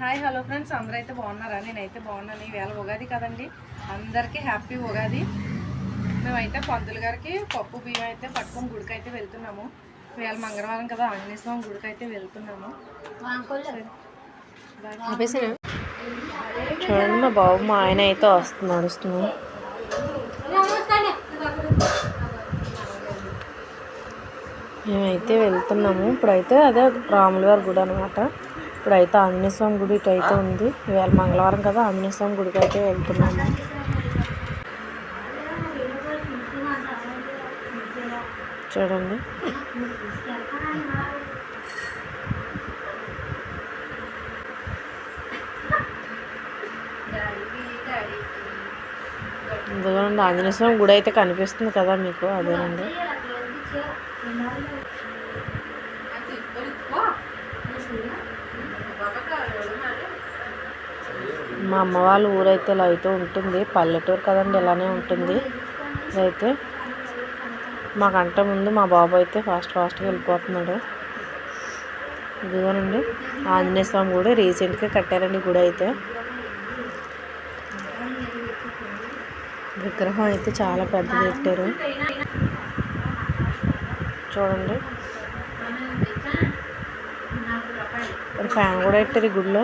Hi hello friends. అందరూ అయితే బాగున్నారా? నేనైతే బాగున్నాను. ఈవేళ ఉగాది కదండి. అందరికీ హ్యాపీ ఉగాది. మేమైతే పంతులు గారికి పప్పు బియ్యం అయితే పట్టుకొని గుడికి అయితే వెళ్తున్నాము. ఈవేళ మంగళవారం కదా ఆంజనేయ స్వామి గుడికి అయితే వెళ్తున్నాము చూడండి మా బాబు మా ఆయన అయితే వస్తుంది నడుస్తున్నాం మేమైతే వెళ్తున్నాము. ఇప్పుడైతే అదే రాముల వారి గుడి అనమాట ఇప్పుడైతే ఆంజనేయ స్వామి గుడి ఇటు అయితే ఉంది. ఇవాళ మంగళవారం కదా ఆంజనేయ స్వామి గుడికి అయితే వెళ్తున్నాము. చూడండి. ఇదిగోనండి ఆంజనేయ స్వామి గుడి అయితే కనిపిస్తుంది కదా మీకు అదేనండి. మా అమ్మ వాళ్ళ ఊరైతే ఇలా అయితే ఉంటుంది. పల్లెటూరు కదండి ఇలానే ఉంటుంది. ఇదైతే మాకంటే ముందు మా బాబు అయితే ఫాస్ట్ ఫాస్ట్గా వెళ్ళిపోతున్నాడు. ఇదిగోనండి ఆంజనేయ స్వామి గుడి రీసెంట్గా కట్టారండి గుడి అయితే. విగ్రహం అయితే చాలా పెద్దది పెట్టారు. చూడండి. ఫ్యాన్ కూడా పెట్టారు ఈ గుడిలో.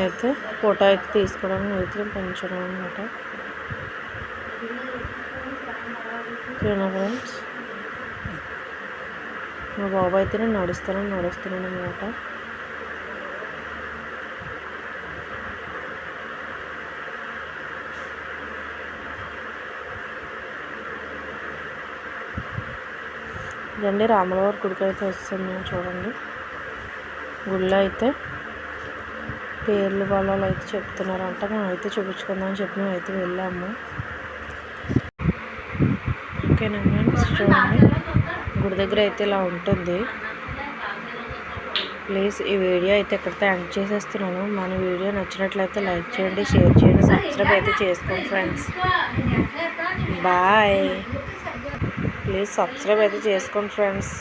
అయితే ఫోటో అయితే తీసుకోవడానికి అయితే పెంచడం అనమాట ఓకేనా ఫ్రెండ్స్ మా బాబు అయితే నేను నడుస్తానని నడుస్తున్నాను అనమాట ఇదండి రాములవారి గుడికి అయితే వస్తుంది చూడండి. గుడిలో అయితే పేర్లు వాళ్ళు అయితే చెప్తున్నారంట. మనం అయితే చూపించుకుందాం అని చెప్పి మేము అయితే వెళ్ళాము. ఓకేనా చూడండి. గుడి దగ్గర అయితే ఇలా ఉంటుంది. ప్లీజ్ ఈ వీడియో అయితే ఇక్కడితో ఎండ్ చేసేస్తున్నాను. మన వీడియో నచ్చినట్లయితే లైక్ చేయండి షేర్ చేయండి సబ్స్క్రైబ్ అయితే చేసుకోండి ఫ్రెండ్స్. బాయ్. ప్లీజ్ సబ్స్క్రైబ్ అయితే చేసుకోండి ఫ్రెండ్స్.